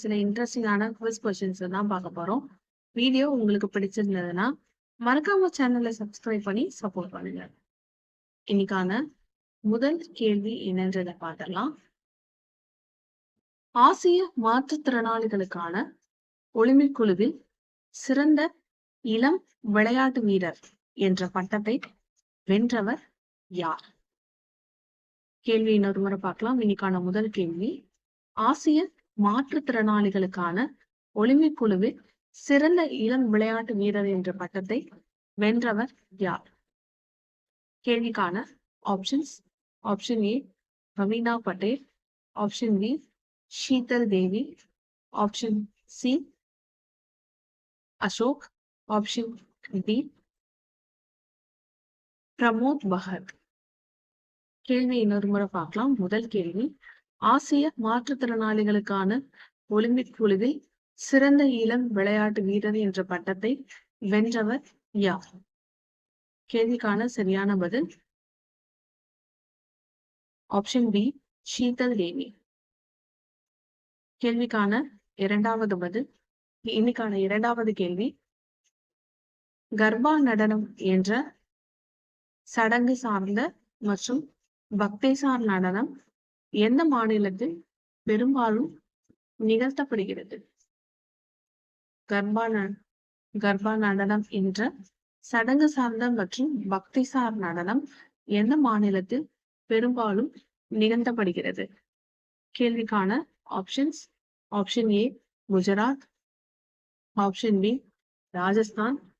சில இன்ட்ரெஸ்டிங்கான quiz questions தான் பார்க்க போறோம். வீடியோ உங்களுக்கு பிடிச்சிருந்ததுன்னா மறக்காம சேனலை சப்ஸ்கிரைப் பண்ணி சப்போர்ட் பண்ணுங்க. இன்னைக்கான முதல் கேள்வி என்னன்றதை பார்த்துடலாம். ஆசிய மாற்றுத்திறனாளிகளுக்கான ஒலிம்பிக் குழுவில் சிறந்த இளம் விளையாட்டு வீரர் என்ற பட்டத்தை வென்றவர் யார்? கேள்வி இன்னொரு முறை பார்க்கலாம். இன்னைக்கான முதல் கேள்வி ஆசிய மாற்றுத்திறனாளிகளுக்கான ஒலிம்பிக் குழுவில் சிறந்த இளம் விளையாட்டு வீரர் என்ற பட்டத்தை வென்றவர் யார்? கேள்விக்கான options option A Raveena Patel option B Sheetal Devi option C Ashok option D Pramod Bhagat. கேள்வி இன்னொரு முறை பார்க்கலாம். முதல் கேள்வி ஆசிய மாற்றுத்திறனாளிகளுக்கான ஒலிம்பிக் குழுவில் சிறந்த இளம் விளையாட்டு வீரர் என்ற பட்டத்தை வென்றவர் யார்? கேள்விக்கான சரியான பதில் ஆப்ஷன் பி ஷீதல் தேவி கேள்விக்கான இரண்டாவது பதில் இன்னைக்கான இரண்டாவது கேள்வி கர்பா நடனம் என்ற சடங்கு சார்ந்த மற்றும் பக்திசார் நடனம் எந்த மாநிலத்தில் பெரும்பாலும் நிகழ்த்தப்படுகிறது? கர்ப்பா ந- கர்ப்பா நடனம் என்ற சடங்கு சார்ந்த மற்றும் பக்திசார் நடனம் எந்த மாநிலத்தில் பெரும்பாலும் நிகழ்த்தப்படுகிறது? கேள்விக்கான options option A Gujarat option B Rajasthan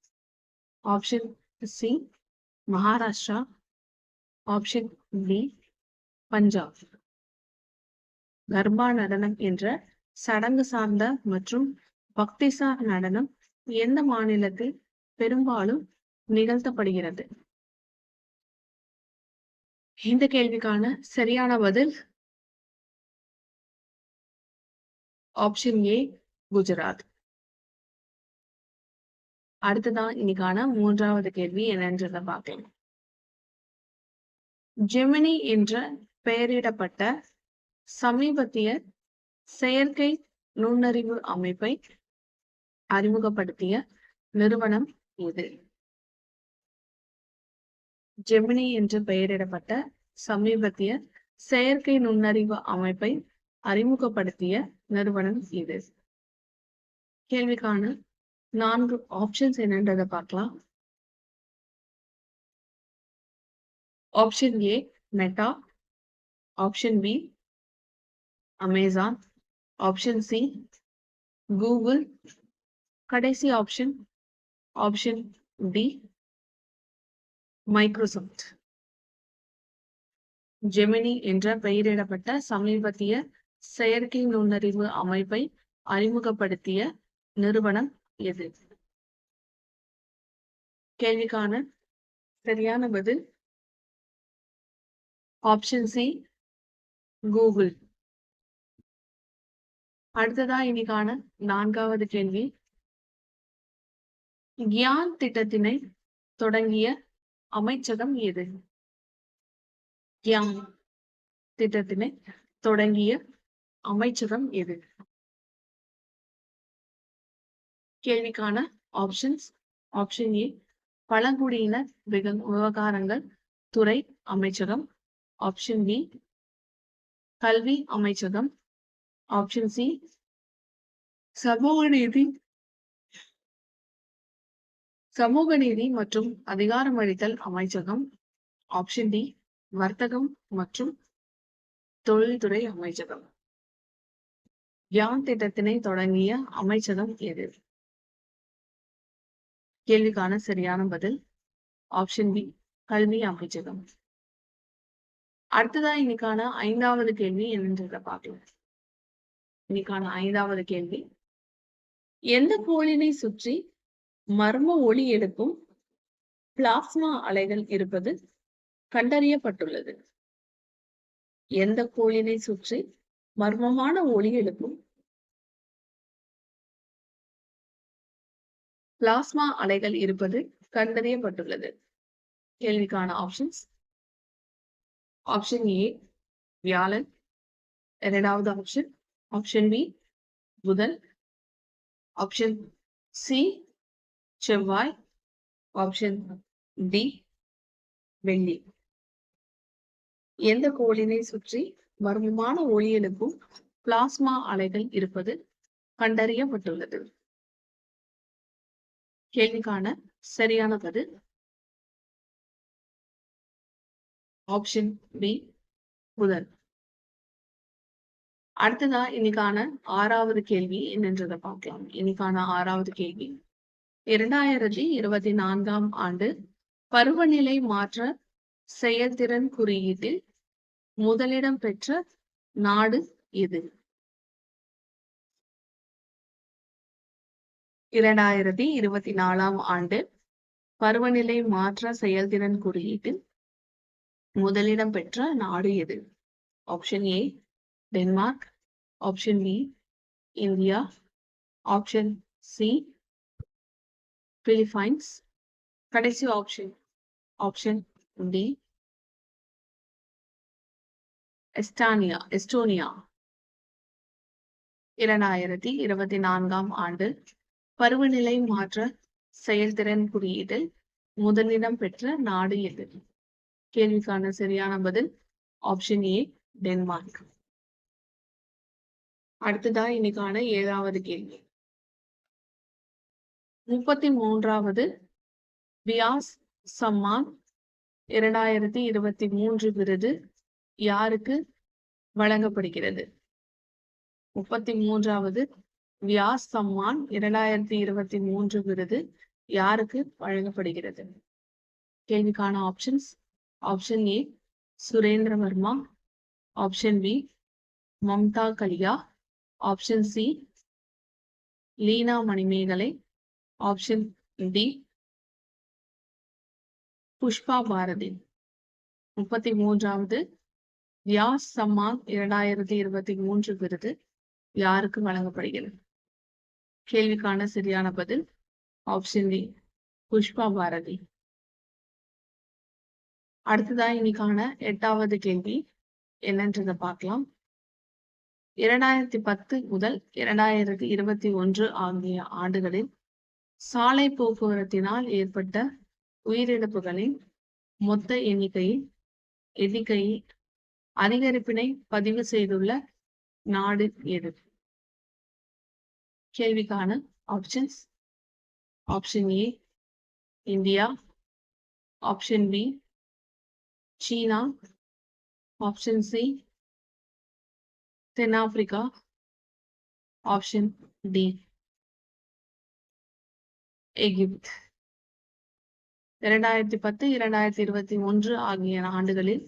option C Maharashtra option D Punjab. Garba நடனம் என்ற சடங்கு சார்ந்த மற்றும் பக்திசார் நடனம் எந்த மாநிலத்தில் பெரும்பாலும் நிகழ்த்தப்படுகிறது? இந்த கேள்விக்கான சரியான பதில் ஆப்ஷன் ஏ குஜராத். அடுத்ததான் இன்னைக்கான மூன்றாவது கேள்வி என்னன்றத பார்க்கலாம். ஜெமினி என்ற பெயரிடப்பட்ட சமீபத்திய செயற்கை நுண்ணறிவு அமைப்பை அறிமுகப்படுத்திய நிறுவனம் இது. ஜெமினி என்று பெயரிடப்பட்ட சமீபத்திய செயற்கை நுண்ணறிவு அமைப்பை அறிமுகப்படுத்திய நிறுவனம் இது. கேள்விக்கான நான்கு ஆப்ஷன்ஸ் என்னன்றதை பார்க்கலாம். Option A Meta option B Amazon option C Google கடைசி option option D Microsoft Gemini என்ற பெயரிடப்பட்ட சமீபத்திய செயற்கை நுண்ணறிவு அமைப்பை அறிமுகப்படுத்திய நிறுவனம் எது? கேள்விக்கான சரியான பதில் ஆப்ஷன் சி கூகுள் அடுத்ததா இன்னைக்கான நான்காவது கேள்வி. கியான் திட்டத்தினை தொடங்கிய அமைச்சகம் எது? கியான் திட்டத்தினை தொடங்கிய அமைச்சகம் எது? கேள்விக்கான ஆப்ஷன்ஸ் ஆப்ஷன் ஏ பழங்குடியினர் விவகாரங்கள் துறை அமைச்சகம். ஆப்ஷன் பி கல்வி அமைச்சகம். ஆப்ஷன் சி சமூக நீதி சமூக நீதி மற்றும் அதிகாரமளித்தல் அமைச்சகம். ஆப்ஷன் டி வர்த்தகம் மற்றும் தொழில்துறை அமைச்சகம். யான் திட்டத்தினை தொடங்கிய அமைச்சகம் எது? கேள்விக்கான சரியான பதில் ஆப்ஷன் பி கல்வி அமைச்சகம். அடுத்ததா இன்னைக்கான ஐந்தாவது கேள்வி என்னன்றத பார்க்கலாம். இன்னைக்கான ஐந்தாவது கேள்வி. எந்த கோளினை சுற்றி மர்ம ஒளி எழுப்பும் பிளாஸ்மா அலைகள் இருப்பது கண்டறியப்பட்டுள்ளது. எந்த கோளினை சுற்றி மர்மமான ஒளி எழுப்பும் பிளாஸ்மா அலைகள் இருப்பது கண்டறியப்பட்டுள்ளது. கேள்விக்கான ஆப்ஷன்ஸ் ஆப்ஷன் ஏ வியாழன். இரண்டாவது ஆப்ஷன் ஆப்ஷன் பி புதன். ஆப்ஷன் சி செவ்வாய். ஆப்ஷன் டி வெள்ளி. எந்த கோளினை சுற்றி மர்மமான ஒளியலுக்கும் பிளாஸ்மா அலைகள் இருப்பது கண்டறியப்பட்டுள்ளது? கேள்விக்கான சரியான பதில். ஆப்ஷன் பி புதன். அடுத்ததா இன்னைக்கான ஆறாவது கேள்வி என்னன்றதை பார்க்கலாம். இன்னைக்கான ஆறாவது கேள்வி. இரண்டாயிரத்தி இருபத்தி நான்காம் ஆண்டு பருவநிலை மாற்ற செயல்திறன் குறியீட்டில் முதலிடம் பெற்ற நாடு எது? இரண்டாயிரத்தி இருபத்தி நாலாம் ஆண்டு பருவநிலை மாற்ற செயல்திறன் குறியீட்டில் முதலிடம் பெற்ற நாடு எது? Option A Denmark option B, India. Option C Philippines கடைசி option option D Estonia Estonia இரண்டாயிரத்தி இருபத்தி நான்காம் ஆண்டு பருவநிலை மாற்ற செயல்திறன் குறியீட்டில் முதலிடம் பெற்ற நாடு எது? கேள்விக்கான சரியான பதில் ஆப்ஷன் ஏ டென்மார்க் அடுத்ததா இன்னைக்கான ஏழாவது கேள்வி. முப்பத்தி மூன்றாவது வியாஸ் சம்மான் இரண்டாயிரத்தி இருபத்தி மூன்று விருது யாருக்கு வழங்கப்படுகிறது? முப்பத்தி மூன்றாவது வியாஸ் சம்மான் இரண்டாயிரத்தி இருபத்தி மூன்று விருது யாருக்கு வழங்கப்படுகிறது? கேள்விக்கான options option A Surendra Verma option B Mamta Kalia option C Leena Manimekalai option D Pushpa Bharti முப்பத்தி மூன்றாவது வியாஸ் சம்மான் இரண்டாயிரத்தி இருபத்தி மூன்று விருது யாருக்கு வழங்கப்படுகிறது? கேள்விக்கான சரியான பதில் ஆப்ஷன் டி புஷ்பா பாரதி அடுத்ததா இன்னைக்கான எட்டாவது கேள்வி என்னன்றதை பார்க்கலாம். இரண்டாயிரத்தி பத்து முதல் இரண்டாயிரத்தி இருபத்தி ஒன்று ஆகிய ஆண்டுகளில் சாலை போக்குவரத்தினால் ஏற்பட்ட உயிரிழப்புகளின் மொத்த எண்ணிக்கையில் எண்ணிக்கையில் அதிகரிப்பினை பதிவு செய்துள்ள நாடு எது? கேள்விக்கான options option A India. Option B China. Option C தென்னாப்பிரிக்கா ஆப்ஷன் டி எகிப்த். இரண்டாயிரத்தி பத்து இரண்டாயிரத்தி இருபத்தி ஒன்று ஆகிய ஆண்டுகளில்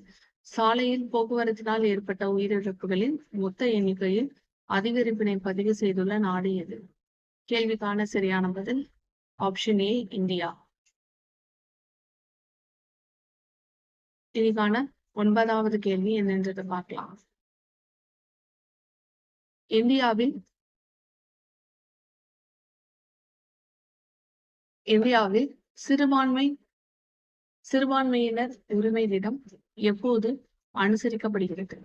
சாலையில் போக்குவரத்தினால் ஏற்பட்ட உயிரிழப்புகளின் மொத்த எண்ணிக்கையில் அதிகரிப்பினை பதிவு செய்துள்ள நாடு எது? கேள்விக்கான சரியான பதில் ஆப்ஷன் ஏ இந்தியா. இதுக்கான ஒன்பதாவது கேள்வி என்னன்றதை பார்க்கலாம். இந்தியாவில் இந்தியாவில் சிறுபான்மை சிறுபான்மையினர் உரிமை தினம் எப்போது அனுசரிக்கப்படுகிறது?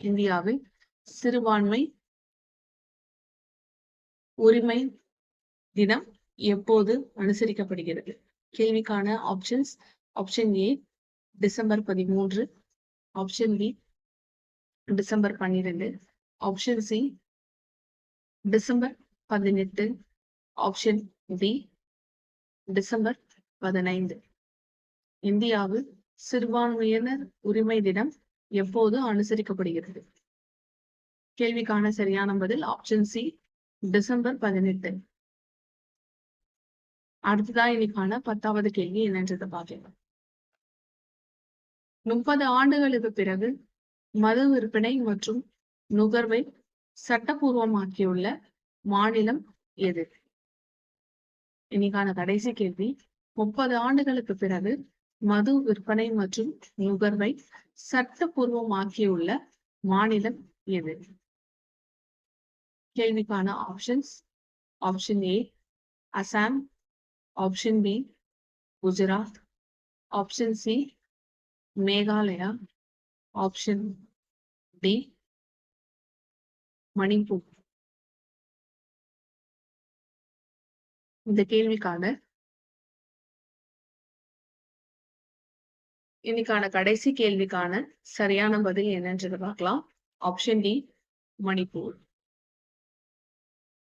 இந்தியாவில் சிறுபான்மை உரிமை தினம் எப்போது அனுசரிக்கப்படுகிறது? கேள்விக்கான ஆப்ஷன்ஸ் ஆப்ஷன் ஏ டிசம்பர் பதிமூன்று ஆப்ஷன் பி டிசம்பர் பன்னிரெண்டு ஆப்ஷன் சி டிசம்பர் பதினெட்டு. ஆப்ஷன் பி டிசம்பர் பதினைந்து. இந்தியாவில் சிறுபான்மையினர் உரிமை தினம் எப்போது அனுசரிக்கப்படுகிறது? கேள்விக்கான சரியான பதில் ஆப்ஷன் சி டிசம்பர் பதினெட்டு. அடுத்ததா இன்னைக்கான பத்தாவது கேள்வி என்னன்றதை பார்க்கலாம். முப்பது ஆண்டுகளுக்கு பிறகு மது விற்பனை மற்றும் நுகர்வை சட்டபூர்வமாக்கியுள்ள மாநிலம் எது? இன்னைக்கான கடைசி கேள்வி. முப்பது ஆண்டுகளுக்கு பிறகு மது விற்பனை மற்றும் நுகர்வை சட்டபூர்வமாக்கியுள்ள மாநிலம் எது? கேள்விக்கான options. Option A Assam. Option B Gujarat. Option C Meghalaya. Option D Manipur இந்த கேள்விக்கான இன்னைக்கான கடைசி கேள்விக்கான சரியான பதில் என்னன்றது பார்க்கலாம். Option D Manipur